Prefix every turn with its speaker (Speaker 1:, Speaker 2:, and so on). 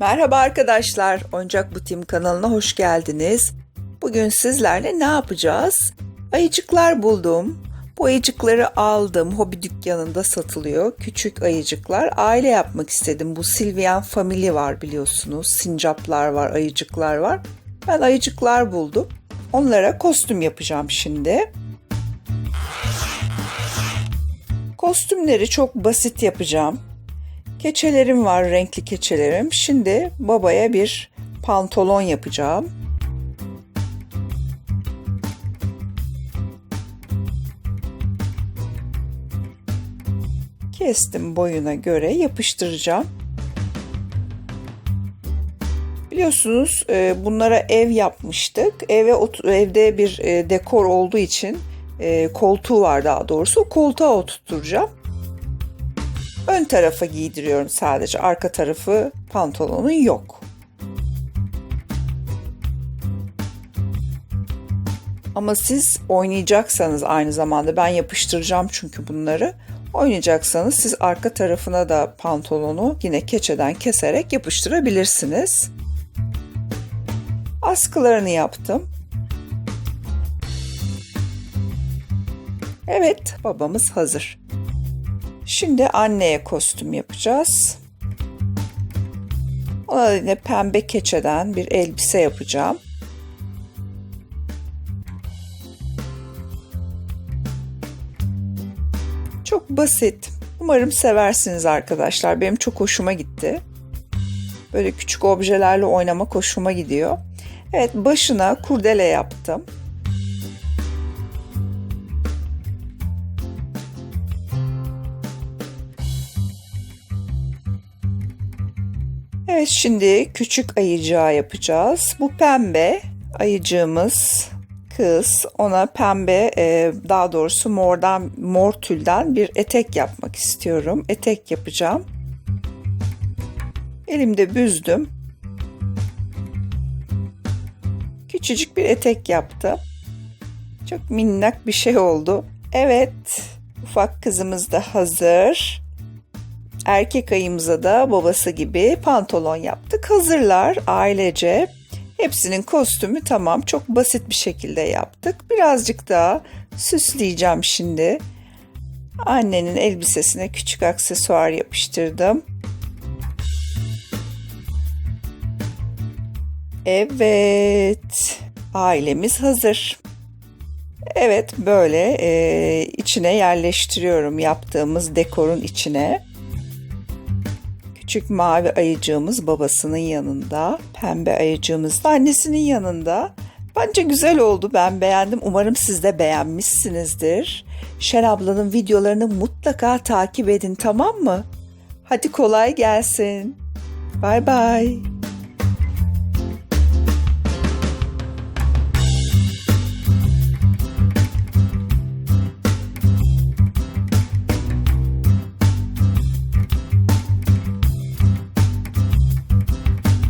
Speaker 1: Merhaba arkadaşlar, Oyuncak Butim kanalına hoş geldiniz. Bugün sizlerle ne yapacağız? Ayıcıklar buldum. Bu ayıcıkları aldım. Hobi dükkanında satılıyor. Küçük ayıcıklar. Aile yapmak istedim. Bu Silvian Family var biliyorsunuz. Sincaplar var, ayıcıklar var. Ben ayıcıklar buldum. Onlara kostüm yapacağım şimdi. Kostümleri çok basit yapacağım. Keçelerim var, renkli keçelerim. Şimdi babaya bir pantolon yapacağım. Kestim boyuna göre yapıştıracağım. Biliyorsunuz e, bunlara ev yapmıştık. Eve evde bir e, dekor olduğu için e, koltuğu var daha doğrusu. Koltuğa oturtacağım. Ön tarafa giydiriyorum sadece. Arka tarafı pantolonun yok. Ama siz oynayacaksanız aynı zamanda ben yapıştıracağım çünkü bunları. Oynayacaksanız siz arka tarafına da pantolonu yine keçeden keserek yapıştırabilirsiniz. Askılarını yaptım. Evet, babamız hazır. Şimdi anneye kostüm yapacağız. Ona da yine pembe keçeden bir elbise yapacağım. Çok basit. Umarım seversiniz arkadaşlar. Benim çok hoşuma gitti. Böyle küçük objelerle oynamak hoşuma gidiyor. Evet başına kurdele yaptım. Evet şimdi küçük ayıcağı yapacağız. Bu pembe ayıcığımız kız. Ona pembe e, daha doğrusu mordan mor tülden bir etek yapmak istiyorum. Etek yapacağım. Elimde büzdüm. Küçücük bir etek yaptım. Çok minnak bir şey oldu. Evet, ufak kızımız da hazır. Erkek ayımıza da babası gibi pantolon yaptık. Hazırlar ailece. Hepsinin kostümü tamam. Çok basit bir şekilde yaptık. Birazcık daha süsleyeceğim şimdi. Annenin elbisesine küçük aksesuar yapıştırdım. Evet, ailemiz hazır. Evet, böyle e, içine yerleştiriyorum yaptığımız dekorun içine. Küçük mavi ayıcığımız babasının yanında, pembe ayıcığımız da annesinin yanında. Bence güzel oldu. Ben beğendim. Umarım siz de beğenmişsinizdir. Şen ablanın videolarını mutlaka takip edin tamam mı? Hadi kolay gelsin. Bay bay.